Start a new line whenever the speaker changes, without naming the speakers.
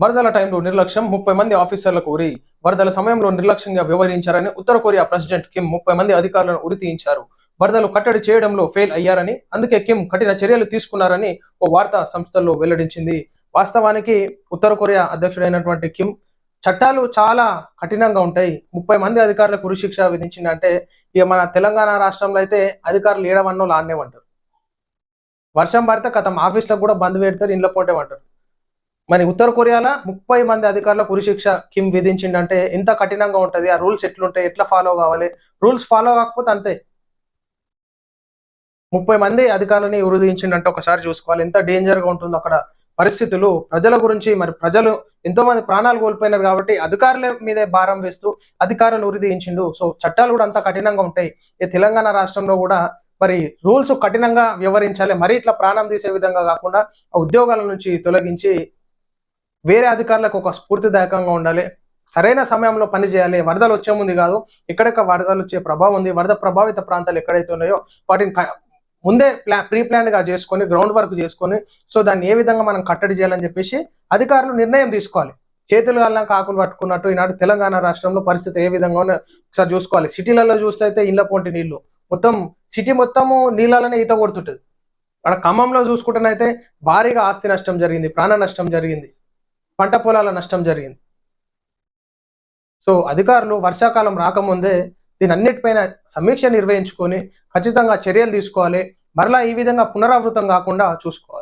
వరదల టైంలో నిర్లక్ష్యం ముప్పై మంది ఆఫీసర్లకు ఉరి. వరదల సమయంలో నిర్లక్ష్యంగా వ్యవహరించారని ఉత్తర కొరియా ప్రెసిడెంట్ కిమ్ ముప్పై మంది అధికారులను ఉరి తీయించారు. వరదలు కట్టడి చేయడంలో ఫెయిల్ అయ్యారని అందుకే కిమ్ కఠిన చర్యలు తీసుకున్నారని ఓ వార్తా సంస్థల్లో వెల్లడించింది. వాస్తవానికి ఉత్తర కొరియా అధ్యక్షుడైనటువంటి కిమ్ చట్టాలు చాలా కఠినంగా ఉంటాయి. ముప్పై మంది అధికారులకు ఉరిశిక్ష విధించిందంటే ఇక మన తెలంగాణ రాష్ట్రంలో అయితే అధికారులు ఏడవన్నో లాన్నేమంటారు వర్షం పడితే కథం ఆఫీస్లకు కూడా బంద్ పెడతారు ఇంట్లో పోటేమంటారు మరి ఉత్తర కొరియాలో ముప్పై మంది అధికారులకు ఉరిశిక్ష కిమ్ విధించిండంటే ఎంత కఠినంగా ఉంటుంది? ఆ రూల్స్ ఎట్లుంటాయి? ఎట్లా ఫాలో కావాలి? రూల్స్ ఫాలో కాకపోతే అంతే. ముప్పై మంది అధికారులని ఉరిదించిండంటే ఒకసారి చూసుకోవాలి. ఎంత డేంజర్గా ఉంటుందో అక్కడ పరిస్థితులు. ప్రజల గురించి మరి ప్రజలు ఎంతో మంది ప్రాణాలు కోల్పోయినారు కాబట్టి అధికారుల మీదే భారం వేస్తూ అధికారులను ఉరిదించిండు సో చట్టాలు కూడా అంత కఠినంగా ఉంటాయి. ఈ తెలంగాణ రాష్ట్రంలో కూడా మరి రూల్స్ కఠినంగా వ్యవహరించాలి. మరి ఇట్లా ప్రాణం తీసే విధంగా కాకుండా ఉద్యోగాల నుంచి తొలగించి వేరే అధికారులకు ఒక స్ఫూర్తిదాయకంగా ఉండాలి. సరైన సమయంలో పని చేయాలి. వరదలు వచ్చే ముందు కాదు ఎక్కడెక్కడ వరదలు వచ్చే ప్రభావం ఉంది వరద ప్రభావిత ప్రాంతాలు ఎక్కడైతే ఉన్నాయో వాటిని ముందే ప్లా ప్రీ ప్లాన్గా చేసుకొని గ్రౌండ్ వర్క్ చేసుకొని సో దాన్ని ఏ విధంగా మనం కట్టడి చేయాలని చెప్పేసి అధికారులు నిర్ణయం తీసుకోవాలి. చేతులు కాళ్ళ కాకులు పట్టుకున్నట్టు ఈనాడు తెలంగాణ రాష్ట్రంలో పరిస్థితి ఏ విధంగా ఒకసారి చూసుకోవాలి. సిటీలలో చూస్తే అయితే ఇళ్ళ పొంటి నీళ్ళు. మొత్తం సిటీ మొత్తము నీళ్ళలోనే ఈత కొడుతుంటుంది. అక్కడ ఖమ్మంలో చూసుకుంటేనైతే భారీగా ఆస్తి నష్టం జరిగింది ప్రాణ నష్టం జరిగింది. పంట పొలాల నష్టం జరిగింది. సో అధికారులు వర్షాకాలం రాకముందే దీని అన్నిటిపైన సమీక్ష నిర్వహించుకొని ఖచ్చితంగా చర్యలు తీసుకోవాలి. మరలా ఈ విధంగా పునరావృతం కాకుండా చూసుకోవాలి.